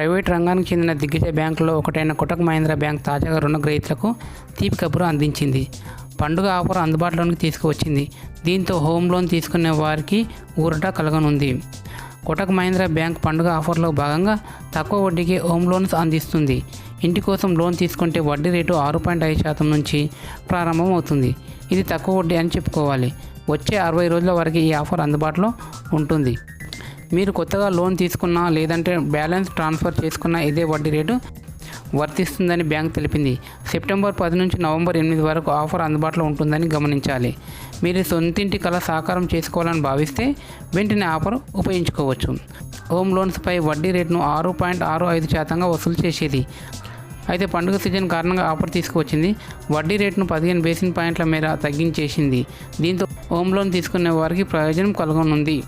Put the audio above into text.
Private రంగానికి చెందిన దిగ్గజ బ్యాంకులో ఒకటైన కుటక్ మహీంద్రా బ్యాంక్ తాజాగా రుణగ్రహీతలకు తీపి కబురు అందించింది. పండుగ ఆఫర్ అందుబాటులోకి తీసుకువచ్చింది. దీంతో హోమ్ లోన్ తీసుకునే వారికి ఊరట కలగనుంది. కోటక్ మహీంద్రా బ్యాంక్ పండుగ ఆఫర్లో భాగంగా తక్కువ వడ్డీకి హోమ్ లోన్స్ అందిస్తుంది. ఇంటి కోసం లోన్ తీసుకుంటే వడ్డీ రేటు ఆరు పాయింట్ ఐదు శాతం నుంచి ప్రారంభమవుతుంది. ఇది తక్కువ వడ్డీ అని చెప్పుకోవాలి. వచ్చే అరవై రోజుల వరకు ఈ ఆఫర్ అందుబాటులో ఉంటుంది. మీరు కొత్తగా లోన్ తీసుకున్నా లేదంటే బ్యాలెన్స్ ట్రాన్స్ఫర్ చేసుకున్నా ఇదే వడ్డీ రేటు వర్తిస్తుందని బ్యాంక్ తెలిపింది. సెప్టెంబర్ పది నుంచి నవంబర్ ఎనిమిది వరకు ఆఫర్ అందుబాటులో ఉంటుందని గమనించాలి. మీరు సొంతింటి కళ సాకారం చేసుకోవాలని భావిస్తే వెంటనే ఆఫర్ ఉపయోగించుకోవచ్చు. హోమ్ లోన్స్పై వడ్డీ రేటును ఆరు పాయింట్ ఆరు ఐదు శాతంగా వసూలు చేసేది. అయితే పండుగ సీజన్ కారణంగా ఆఫర్ తీసుకువచ్చింది. వడ్డీ రేటును పదిహేను బేసిన్ పాయింట్ల మేర తగ్గించేసింది. దీంతో హోమ్ లోన్ తీసుకునే వారికి ప్రయోజనం కలగనుంది.